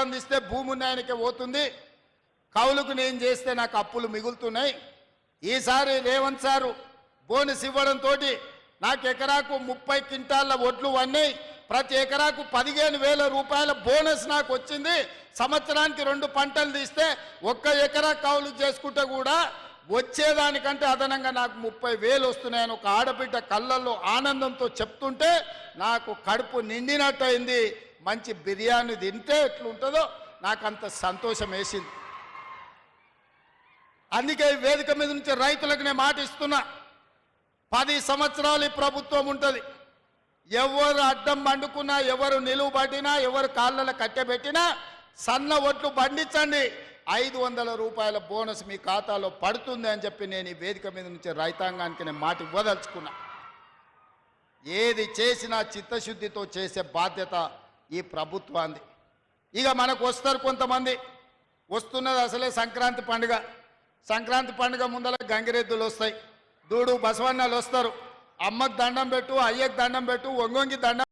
బంధు ఇస్తే భూమి ఉన్న ఆయనకే పోతుంది. కౌలుకు నేను చేస్తే నాకు అప్పులు మిగులుతున్నాయి. ఈసారి రేవంత్ సారు బోనస్ ఇవ్వడంతో నాకు ఎకరాకు ముప్పై క్వింటాళ్ళ ఒడ్లు వన్నాయి. ప్రతి ఎకరాకు పదిహేను వేల రూపాయల బోనస్ నాకు వచ్చింది. సంవత్సరానికి రెండు పంటలు తీస్తే ఒక్క ఎకరా కౌలు చేసుకుంటే కూడా వచ్చేదానికంటే అదనంగా నాకు ముప్పై వేలు వస్తున్నాయని ఒక ఆడబిడ్డ కళ్ళల్లో ఆనందంతో చెప్తుంటే నాకు కడుపు నిండినట్టు మంచి బిర్యానీ తింటే ఎట్లుంటుందో నాకు అంత సంతోషం వేసింది. అందుకే వేదిక మీద నుంచి రైతులకు నేను మాట ఇస్తున్నా. పది సంవత్సరాలు ఈ ప్రభుత్వం ఉంటుంది. ఎవరు అడ్డం పండుకున్నా ఎవరు నిలువబడినా ఎవరు కాళ్ళలో కట్టెబెట్టినా సన్న ఒట్లు పండించండి. ఐదు వందల రూపాయల బోనస్ మీ ఖాతాలో పడుతుంది అని చెప్పి నేను ఈ వేదిక మీద నుంచి రైతాంగానికి నేను మాట ఇవ్వదలుచుకున్నా. ఏది చేసినా చిత్తశుద్ధితో చేసే బాధ్యత ఈ ప్రభుత్వాన్ని ఇక మనకు వస్తారు కొంతమంది. వస్తున్నది అసలే సంక్రాంతి పండుగ. సంక్రాంతి పండుగ ముందర గంగిరెద్దులు వస్తాయి. దూడు బసవన్నలు వస్తారు. అమ్మకు దండం పెట్టు అయ్యకు దండం పెట్టు ఒంగొంగి దండం